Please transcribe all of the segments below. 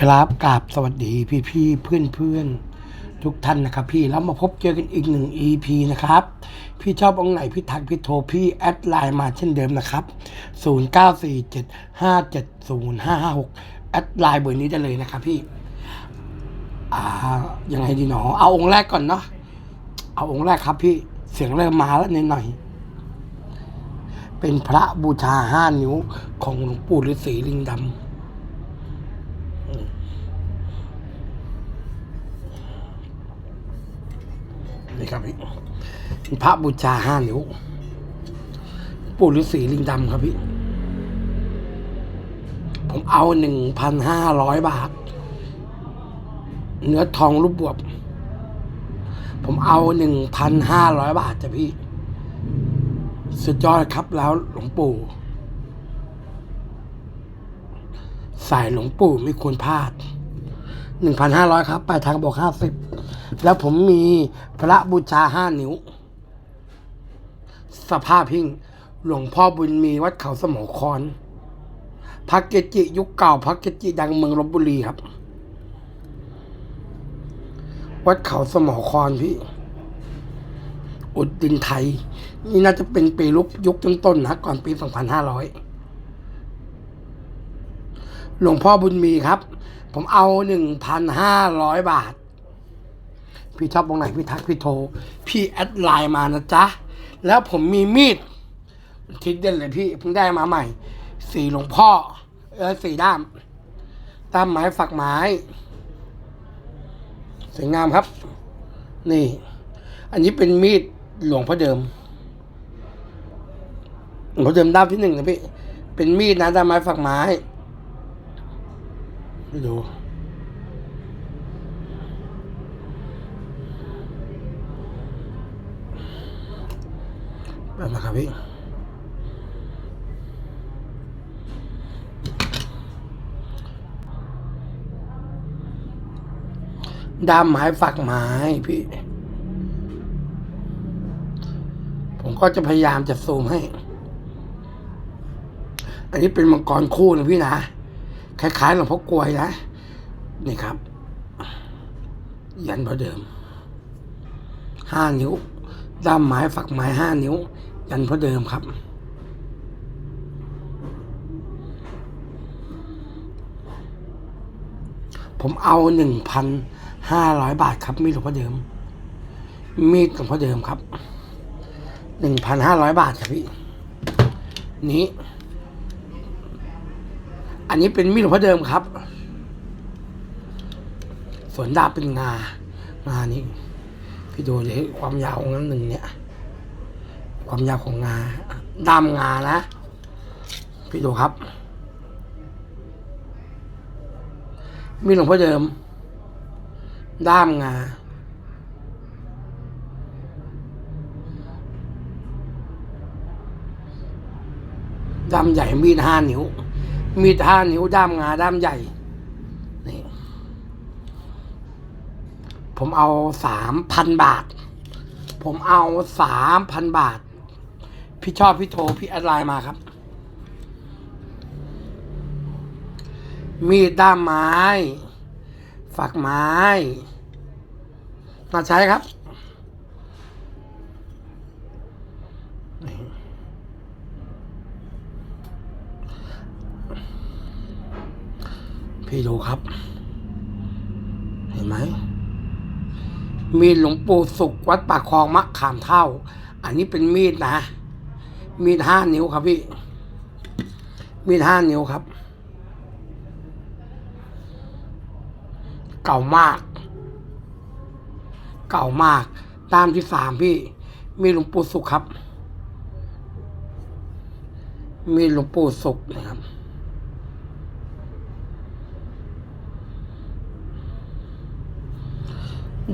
ครับกราบสวัสดีพี่พี่เพื่อนเพื่อนทุกท่านนะครับ พี่แล้วมาพบเจอกันอีกหนึ่ง EP นะครับ พี่ชอบองไหนพี่ทักพี่โทรพี่แอดไลน์มาเช่นเดิมนะครับ 0947570556 แอดไลน์เบอร์นี้ได้เลยนะครับพี่ อ่ายังไงดีหนอ เอาองค์แรกก่อนเนาะเอาองค์แรกครับพี่เสียงเริ่มมาแล้วนิดหน่อย เป็นพระบูชาห้านิ้วของหลวงปู่ฤาษีลิงดำ นี่ครับพี่พระบูชาห้านิ้วปู่ฤาษีลิงดำครับพี่ ผมเอาหนึ่งพันห้าร้อยบาท เนื้อทองรูปบวบ ผมเอาหนึ่งพันห้าร้อยบาทจ้ะพี่ สุดยอดครับแล้วหลวงปู่ สายหลวงปู่ไม่ควรพลาดหนึ่งพันห้าร้อยครับปลายทางบอกห้าสิบ แล้วผมมีพระบูชาห้านิ้ว สภาพพิงหลวงพ่อบุญมีวัดเขาสมอคอนพระเกจิยุคเก่าพระเกจิดังเมืองลบบุรีครับ วัดเขาสมอคอนพี่ อุดดินไทย นี่น่าจะเป็นปีลุกยุคต้นๆนะก่อนปีสองพันห้าร้อยหลวงพ่อบุญมีครับ ผมเอาหนึ่งพันห้าร้อยบาท พี่ชอบตรงไหนพี่ทักพี่โทร พี่แอดไลน์มานะจ๊ะ แล้วผมมีมีดทิดเด่นเลยพี่เพิ่งได้มาใหม่ สีหลวงพ่อ เออสีด้ามด้ามไม้ฝักไม้สวยงามครับ นี่ อันนี้เป็นมีดหลวงพ่อเดิมหลวงพ่อเดิมด้ามที่หนึ่งนะพี่ เป็นมีดนะด้ามไม้ฝักไม้ไปดู แบบนะครับพี่ด้ามไม้ฝักไม้พี่ ผมก็จะพยายามจะซูมให้ อันนี้เป็นมังกรคู่นะพี่นะ คล้ายๆหลวงพ่อกลวยนะ นี่ครับ ยันพระเดิม ห้านิ้วด้ามไม้ฝักไม้ห้านิ้ว ยันเพราะเดิมครับ ผมเอาหนึ่งพันห้าร้อยบาทครับ มีดหลวงพ่อเดิม มีดหลวงพ่อเดิมครับหนึ่งพันห้าร้อยบาทครับพี่ นี้ อันนี้เป็นมีดหลวงพ่อเดิมครับส่วนดาบเป็นงางานี้พี่ดูเลยความยาวของนั้นหนึ่งเนี่ย ความยาวของงาด้ามงานะ พี่ดูครับ มีหลวงพ่อเดิม ด้ามงา ด้ามใหญ่ มีดห้านิ้ว มีดห้านิ้ว ด้ามงา ด้ามใหญ่ นี่ ผมเอาสามพันบาท ผมเอาสามพันบาท พี่ชอบพี่โทรพี่แอดไลน์มาครับ มีดด้ามไม้ ฝักไม้มาใช้ครับ พี่ดูครับ เห็นไหม มีดหลวงปู่สุขวัดปากคลองมะขามเท่า อันนี้เป็นมีดนะ มีดห้านิ้วครับพี่ มีดห้านิ้วครับ เก่ามาก เก่ามาก ตามที่สามพี่ มีหลวงปู่สุขครับ มีหลวงปู่สุขนะครับ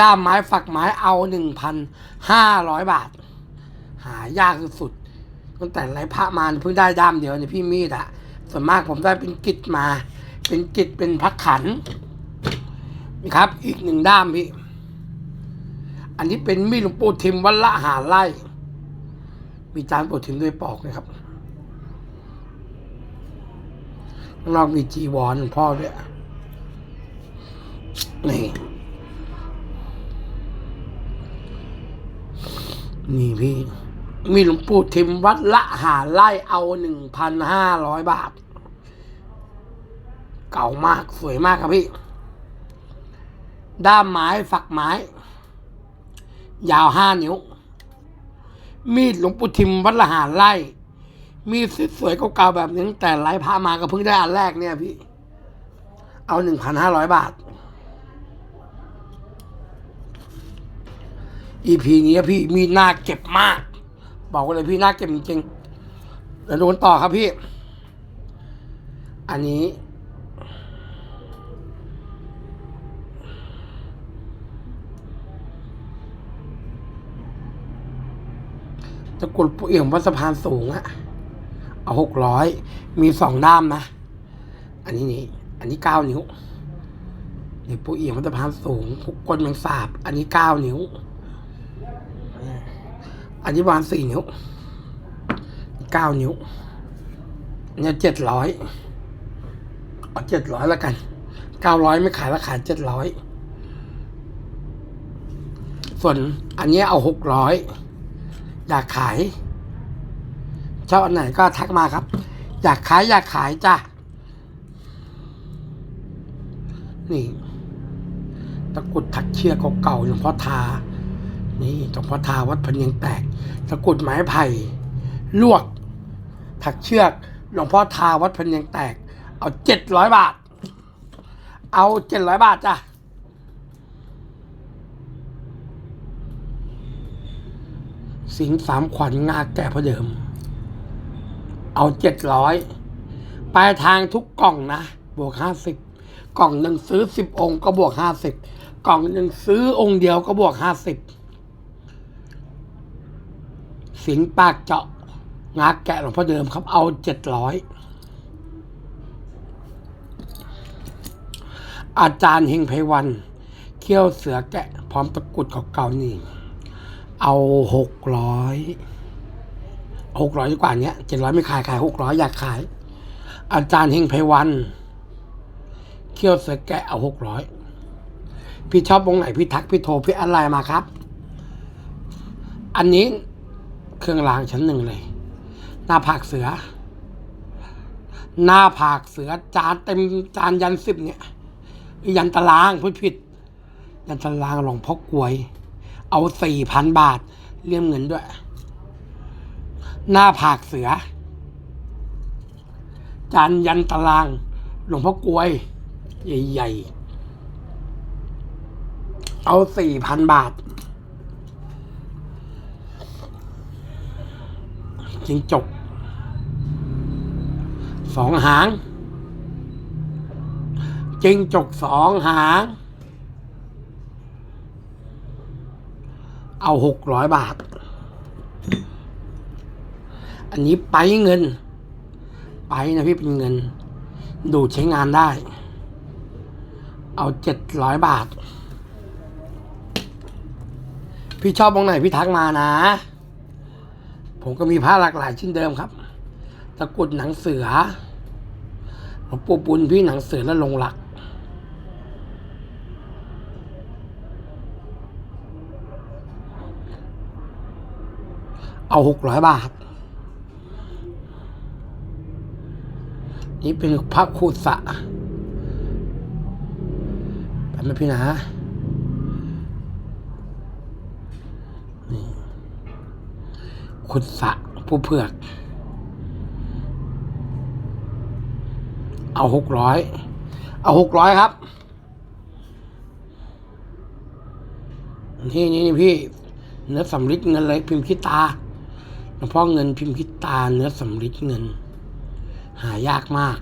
ด้ามไม้ฝักไม้เอาหนึ่งพันห้าร้อยบาท หายากสุด ตั้งแต่ไรพระมาเพิ่งได้ด้ามเดียวเนี่ยพี่มีดอะส่วนมากผมได้เป็นกิจมา เป็นกิจเป็นพักขันนี่ครับ อีกหนึ่งด้ามพี่ อันนี้เป็นมีดหลวงปู่ทิมวัดละหาไล่ มีจานปู่ทิมด้วยปอกนะครับข้างมีจีวรพ่อด้วยนี่นี่พี่ มีหลวงปู่ทิมวัดละหาไล่เอาหนึ่งพันห้าร้อยบาท เก่ามากสวยมากครับพี่ ด้ามไม้ฝักไม้ ยาวห้านิ้ว มีดหลวงปู่ทิมวัดละหาไล่มีดสวยๆเก่าๆแบบนี้แต่ไล่พระมาก็เพิ่งได้อันแรกเนี่ยพี่ เอาหนึ่งพันห้าร้อยบาท EP นี้พี่มีหน้าเก็บมาก บอกเลยพี่น้าเก็บจริงๆเดี๋ยวโดนต่อครับพี่ อันนี้ ตะกุดผู้เอี่ยมวัดสะพานสูงอะเอาหกร้อยมีสองด้ามนะ อันนี้นี่อันนี้เก้านิ้วนี่ผู้เอี่ยมวัดสะพานสูงหกก้นแมงสาบ อันนี้เก้านิ้ว อันนี้ประมาณสี่นิ้วเก้านิ้ว เนี่ยเจ็ดร้อยเอาเจ็ดร้อยแล้วกันเก้าร้อยไม่ขายแล้วขายเจ็ดร้อยส่วนอันนี้เอาหกร้อยอยากขายชอบอันไหนก็ทักมาครับ อยากขายอยากขายจ้ะนี่ตะกุดถักเชือกเก่าๆหลวงพ่อทา นี่หลวงพ่อทาวัดพเนียงแตกตะกุดไม้ไผ่ลวก ถักเชือกหลวงพ่อทาวัดพเนียงแตก เอาเจ็ดร้อยบาท เอาเจ็ดร้อยบาทจ้ะสิงสามขวัญงาแก่พระเดิม เอาเจ็ดร้อยปลายทางทุกกล่องนะ บวกห้าสิบกล่องหนึ่งซื้อสิบองค์ก็บวกห้าสิบกล่องหนึ่งซื้อองค์เดียวก็บวกห้าสิบ สิงปากเจาะงาแกะหลวงพ่อเดิมครับ เอาเจ็ดร้อยอาจารย์เฮงไพวันเขี้ยวเสือแกะ พร้อมตะกุดเก่าๆนี่ เอาหกร้อยหกร้อยกว่าเนี้ยเจ็ดร้อยไม่ขายขายหกร้อยอยากขาย อาจารย์เฮงไพวันเขี้ยวเสือแกะเอาหกร้อยพี่ชอบวงไหนพี่ทักพี่โทรพี่อะไรมาครับ อันนี้ เครื่องรางชั้นหนึ่งเลย หน้าผากเสือ หน้าผากเสือจานเต็มจานยันสิบเนี่ย ยันตารางพูดผิด ยันตารางหลวงพ่อกลวย เอาสี่พันบาทเรียมเงินด้วย หน้าผากเสือ จานยันตารางหลวงพ่อกลวย ใหญ่ๆ เอาสี่พันบาท จิงจกสองหางจิงจกสองหาง เอาหกร้อยบาท อันนี้ไปเงิน ไปนะพี่เป็นเงิน ดูใช้งานได้ เอาเจ็ดร้อยบาท พี่ชอบวงไหนพี่ทักมานะ ผมก็มีผ้าหลากหลายชิ้นเดิมครับ ตะกุดหนังเสือหลวงปู่ปุณพี่หนังเสือและลงหลัก เอาหกร้อยบาท นี่เป็นพระคูสะแป๊บนึงพี่นะ คุดสะผู้เผือก เอาหกร้อยเอาหกร้อยครับ นี่นี่นี่พี่ เนื้อสำริดเงินเลยพิมพ์คิตาหลวงพ่อเงินพิมพ์คิตา เนื้อสำริดเงิน หายากมาก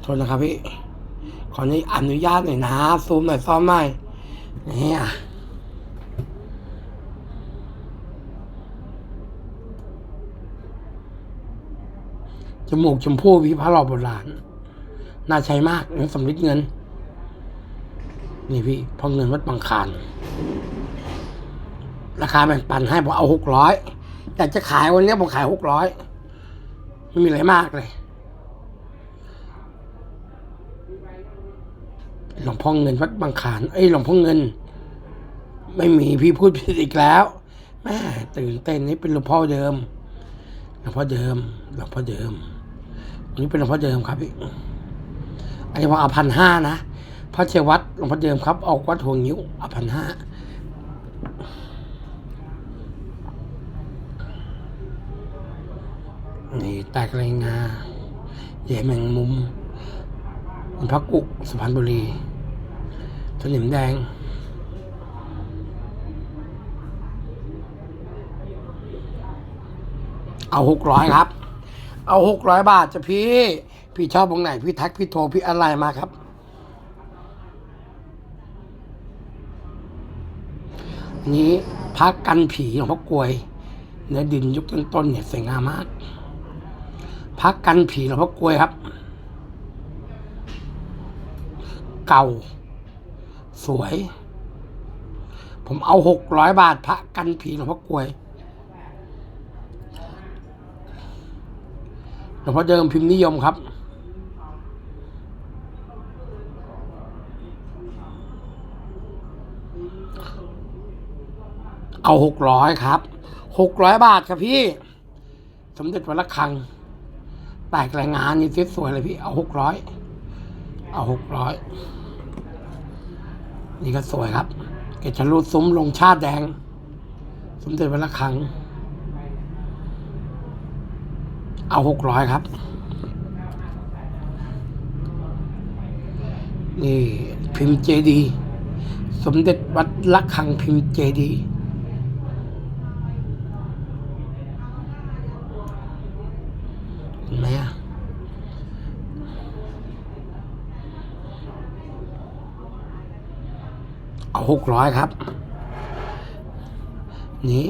โทษนะครับพี่ ขออนุญาตหน่อยนะซูมหน่อยซ้อมหน่อยเนี่ยจมูกชมพู่วิพระหล่อโบราณน่าใช้มากสำริดเงิน นี่พี่พอเงินวัดบางคารราคาแบ่งปันให้ผมเอาหกร้อยอยากจะขายวันนี้ผมขายหกร้อยไม่มีอะไรมากเลย หลวงพ่อเงินวัดบางขานเอ้ยหลวงพ่อเงิน ไม่มีพี่พูดผิดอีกแล้วแม่ตื่นเต้นนี่เป็นหลวงพ่อเดิมหลวงพ่อเดิมหลวงพ่อเดิมอันนี้เป็นหลวงพ่อเดิมครับพี่อันนี้ผมเอาพันห้านะพระเชวัดหลวงพ่อเดิมครับออกวัดหัวงิ้วเอาพันห้านี่แตกไรงาแย่แมงมุมมันพระกุสุพรรณบุรี สนิมแดง เอาหกร้อยครับ เอาหกร้อยบาทจะพี่ พี่ชอบตรงไหน พี่ทัก พี่โทร พี่อะไรมาครับ นี้พักกันผีหลวงพ่อกลวยเนื้อดินยุคต้นๆเนี่ยสวยงามมาก พักกันผีหลวงพ่อกลวยครับ เก่า สวย ผมเอาหกร้อยบาทพระกันผีหลวงพ่อกลวยหลวงพ่อเดิมพิมพ์นิยมครับ เอาหกร้อยครับหกร้อยบาทครับพี่ สมเด็จวัดระฆังแตกแรงงานนี่สวยเลยพี่ เอาหกร้อย เอาหกร้อย นี่ก็สวยครับ เกจรูดซุ้มลงชาติแดง สมเด็จวัดระฆัง เอาหกร้อยครับ นี่พิมพ์เจดี สมเด็จวัดละคังพิมพ์เจดี เห็นไหมอะ เอาหกร้อยครับ นี่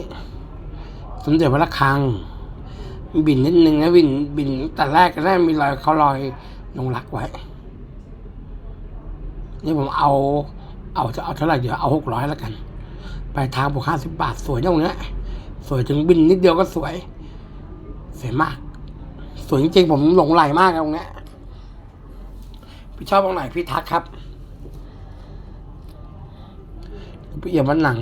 สมเด็จวัดละคัง บินนิดนึงนะบินบินแต่แรกก็ได้มีรอยเขารอยลงรักไว้ นี่ผมเอา เอาจะเอาเท่าไหร่เดี๋ยวเอาหกร้อยแล้วกันไปทางบวกห้าสิบบาทสวยตรงเนี้ยสวยถึงบินนิดเดียวก็สวยสวยมาก สวยจริงๆผมหลงไหลมากตรงเนี้ยพี่ชอบตรงไหนพี่ทักครับ พี่เอี่ยมวันหนัง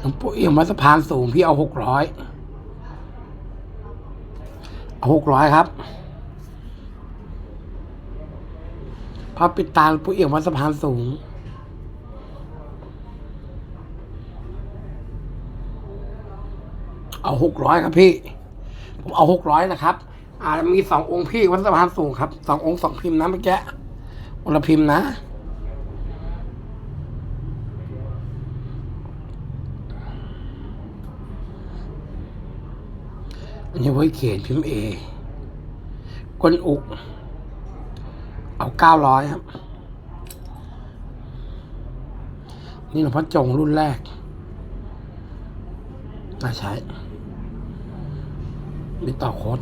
หลวงปู่เอี่ยมวัดสะพานสูงพี่เอาหกร้อยเอาหกร้อยครับ พระปิดตาหลวงปู่เอี่ยมวัดสะพานสูง เอาหกร้อยครับพี่ ผมเอาหกร้อยนะครับ อ่ามีสององค์พี่วัดสะพานสูงครับสององค์สองพิมพ์นะเมื่อกี้องค์ละพิมพ์นะอันนี้ไว้เขียนพิมพ์เอกวนอุก เอาเก้าร้อยครับ นี่หลวงพ่อจงรุ่นแรกน่าใช้มีต่อโคด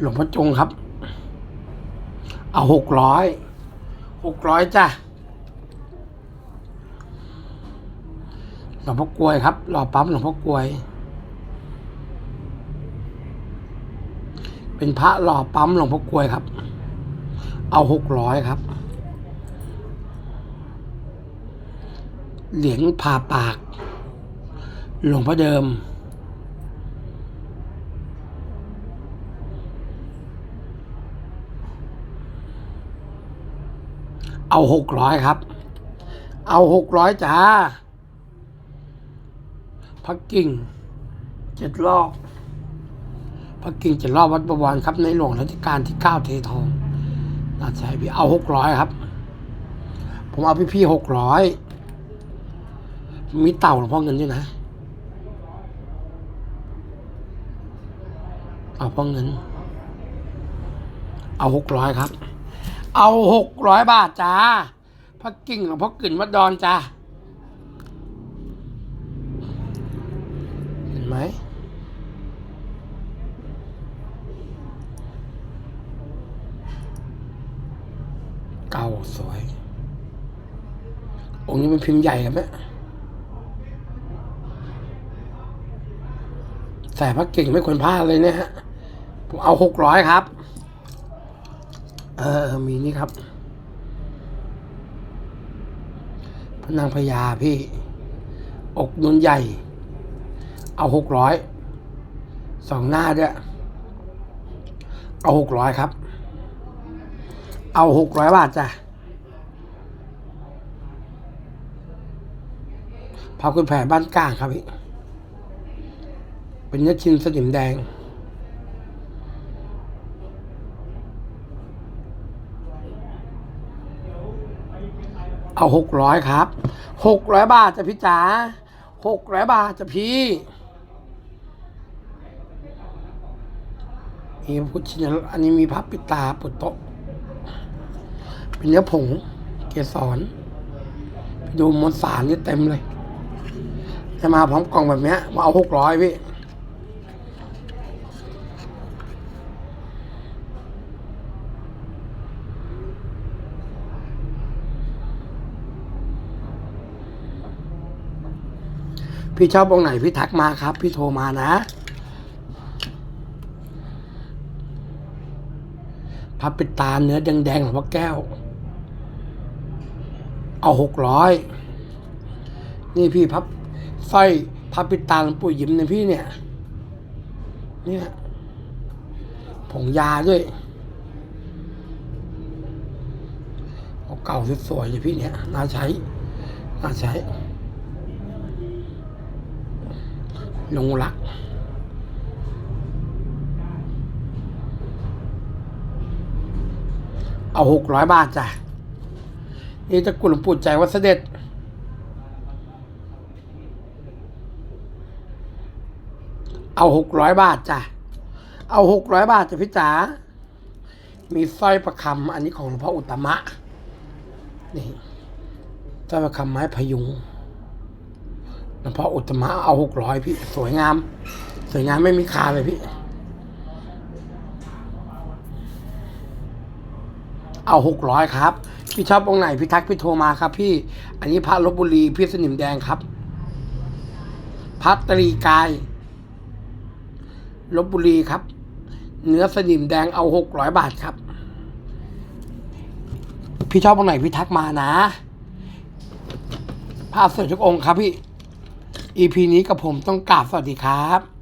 หลวงพ่อจงครับ เอาหกร้อยหกร้อยจ้ะหลวงพ่อกลวยครับรอปั๊มหลวงพ่อกลวย เป็นพระหล่อปั๊มหลวงพ่อกลวยครับ เอาหกร้อยครับ เหรียญผ่าปาก หลวงพ่อเดิม เอาหกร้อยครับ เอาหกร้อยจ้าพักกิ่งเจ็ดรอบ พักกิ่งจ็ดรอบวัดประวรครับในหลวงรัชกาลที่เก้าเททองน่าใช่พี่เอาหกร้อยครับ ผมเอาพี่พี่หกร้อยมีเต่าหลวงพ่อเงินด้วยนะเอาพ่อเงิน เอาหกร้อยครับ เอาหกร้อยบาทจ้าพักกิ่งหลวงพ่อกลิ่นวัดดอนจ้าไหมเก่า สวย องค์นี้เป็นพิมพ์ใหญ่ครับเนี่ยใส่พระเก่งไม่ควรพลาดเลยเนี่ยฮะ ผมเอาหกร้อยครับ เออเออมีนี่ครับ พระนางพญาพี่ อกนุนใหญ่ เอาหกร้อย สองหน้าด้วย เอาหกร้อยครับ เอาหกร้อยบาทจ้ะ พาคุณแผ่บ้านกลางครับพี่ เป็นเนื้อชิ้นสนิมแดง เอาหกร้อยครับหกร้อยบาทจะพี่จ๋าหกร้อยบาทจะพี่มีพระพุทธชินอันนี้มีพับปิดตาปุดโต๊ะเป็นเนื้อผงเกสรดูมวลสารนี่เต็มเลย จะมาพร้อมกล่องแบบเนี้ยมาเอาหกร้อยพี่พี่ชอบองไหนพี่ทักมาครับ พี่โทรมานะ พับปิดตาเนื้อแดงๆของพระแก้ว เอาหกร้อยนี่พี่พับ สร้อยพับปิดตาหลวงปู่ยิ้มเนี่ยพี่เนี่ย เนี่ยผงยาด้วยเอาเก่าสวยๆเลยพี่เนี่ยน่าใช้น่าใช้ลงรักเอาหกร้อยบาทจ้ะ นี่จะกุหลวงปู่ใจวัดเสด็จ เอาหกร้อยบาทจ้ะ เอาหกร้อยบาทจ้ะพี่จ๋า มีสร้อยประคำอันนี้ของหลวงพ่ออุตมะ นี่สร้อยประคำไม้พยุงหลวงพ่ออุตมะเอาหกร้อยพี่ สวยงาม สวยงามไม่มีคาเลยพี่ เอาหกร้อยครับ พี่ชอบองไหนพี่ทักพี่โทรมาครับ พี่ อันนี้พระลบบุรีพี่สนิมแดงครับ พัตรีกาย ลบบุรีครับ เนื้อสนิมแดงเอาหกร้อยบาทครับ พี่ชอบตรงไหนพี่ทักมานะภาพสวยทุกองค์ครับพี่ EP นี้กับผมต้องกราบสวัสดีครับ